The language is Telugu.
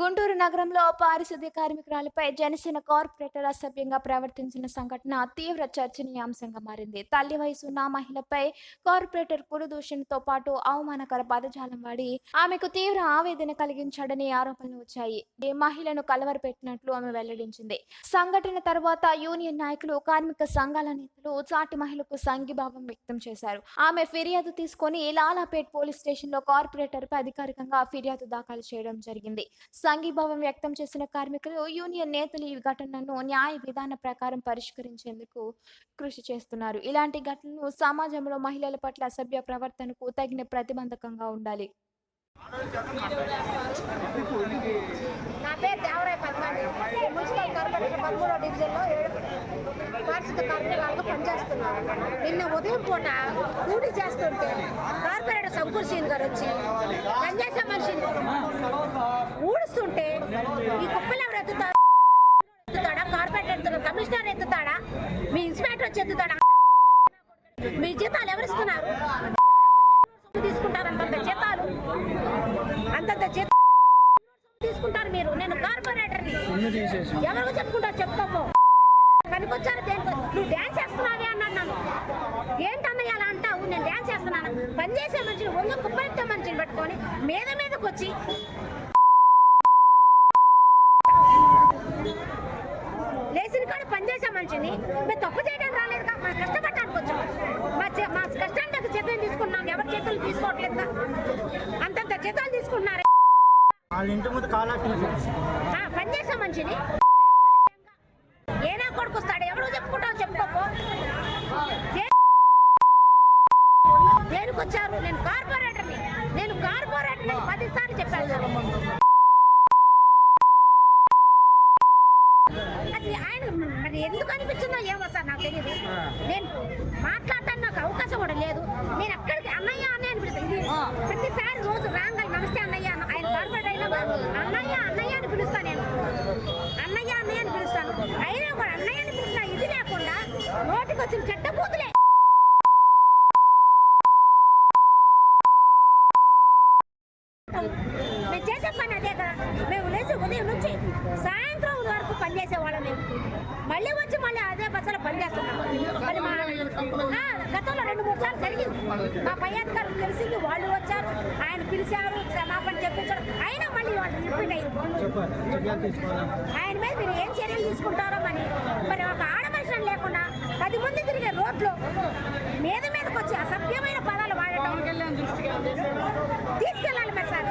గుంటూరు నగరంలో పారిశుద్ధ్య కార్మికురాలపై జనసేన కార్పొరేటర్ అసభ్యంగా ప్రవర్తించిన సంఘటన తీవ్ర చర్చనీయాంశంగా మారింది. తల్లి వయసు ఉన్న మహిళపై కార్పొరేటర్ కురుదూషణతో పాటు అవమానకర పదజాలం వాడి ఆమెకు తీవ్ర ఆవేదన కలిగించాడని ఆరోపణలు వచ్చాయి. ఈ మహిళను కలవరపెట్టినట్లు ఆమె వెల్లడించింది. సంఘటన తర్వాత యూనియన్ నాయకులు కార్మిక సంఘాల నేతలు చాటి మహిళకు సంఘీభావం వ్యక్తం చేశారు. ఆమె ఫిర్యాదు తీసుకొని లాలాపేట్ పోలీస్ స్టేషన్లో కార్పొరేటర్ పై అధికారికంగా ఫిర్యాదు దాఖలు చేయడం జరిగింది. సంఘీభావం వ్యక్తం చేసిన కార్మికులు యూనియన్ నేతలు ఈ ఘటనను న్యాయ విధాన ప్రకారం పరిష్కరించేందుకు కృషి చేస్తున్నారు. ఇలాంటి ఘటనలు సమాజంలో మహిళల పట్ల అసభ్య ప్రవర్తనకు తగిన ప్రతిబంధకంగా ఉండాలి. నా పేరు దేవరాయ పద్మాని. మున్సిపల్ కార్పొరేషన్ పదమూడో డివిజన్లో ఏడు పారిశుద్ధ కార్మికులకు పనిచేస్తున్నాను. నిన్న ఉదయం పూట కూడి చేస్తుంటే కార్పొరేటర్ శంకర్ సీన్ గారు వచ్చి పనిచేసే మనిషిని ఊడుస్తుంటే ఈ కుప్పలు ఎవరు ఎత్తుతారు ఎత్తుతాడా కమిషనర్ ఎత్తుతాడా? మీ ఇన్స్పెక్టర్ వచ్చి ఎత్తుతాడా? మీ జీతాలు ఎవరిస్తున్నారు తీసుకుంటారు అంతంత జీతాలు? అంతంత జీతాలు తీసుకుంటారు మీరు? నేను కార్పొరేటర్ని. ఎవరికి చెప్పుకుంటారు? చెప్పుకోపో. పనికొచ్చారు దేనికి. నువ్వు డ్యాన్స్ చేస్తున్నావే అన్నాడు నన్ను. ఏంటన్నయ్య అలా అంటావు? నేను డ్యాన్స్ చేస్తున్నాను. పనిచేసే మనిషిని వంగ కుప్పలెత్తే మనిషిని పెట్టుకొని మీద మీదకి వచ్చి లేచిన కాడ పని చేసే మనిషిని మేము తప్పు చేయడం రాలేదుగా మా కష్టపడటానికి వచ్చాం మా చే- మా కష్టానికి జీతం తీసుకున్నాం ఎవరి చేతులు తీసుకోవట్లేదుగా అంతంత జీతాలు తీసుకుంటున్నారు వాళ్ళ ఇంటి ముందు కాలాక్టివ్ ఆ, పనిచేసే మనిషిని ఏనా కొడుకు వస్తాడు ఎవరు చెప్పుకుంటావు చెప్పుకోపో. దే- దేనికి వచ్చారు నేను కార్పొరేటర్ని. నేను కార్పొరేటర్ని పదిసార్లు చెప్పాను అది ఆయన మరి ఎందుకు అనిపించిందో ఏమో సార్ నాకు తెలియదు నేను మాట్లాడటానికి నాకు అవకాశం కూడా లేదు. నేను ఎక్కడికి అన్నయ్య అన్నయ్య అని పిలుస్తాను ప్రతిసారి రోజు రాగానే నమస్తే అన్నయ్య అన్న- ఆయన కార్పొరేట్ అయినా అన్నయ్య అన్నయ్య అని పిలుస్తాను నేను. అన్నయ్య అన్నయ్య అని పిలుస్తాను. అయినా కూడా అన్నయ్య అని పిలిచిన ఇది లేకుండా నోటికి వచ్చిన చెడ్డ బూతులే. మేము చేసే పని అదే కదా. మేము లేచి ఉదయం నుంచి సాయంత్రం పని చేసేవాళ్ళం మేము మళ్ళీ వచ్చి మళ్ళీ అదే బస్సులో పని చేస్తున్నాం మళ్ళీ మా గతంలో రెండు మూడు సార్లు జరిగింది. మా పై అధికారులు తెలిసింది వాళ్ళు వచ్చారు ఆయన పిలిచారు క్షమాపణ చెప్పించారు. అయినా మళ్ళీ వాళ్ళు రిపీట్ అయింది ఆయన మీద మీరు ఏం చర్యలు తీసుకుంటారో మరి. మరి ఒక ఆడమనిషిని లేకుండా పది మంది తిరిగే రోడ్లో మీద మీదకి వచ్చి అసభ్యమైన పదాలు వాడటం తీసుకెళ్ళాలి మరి సార్.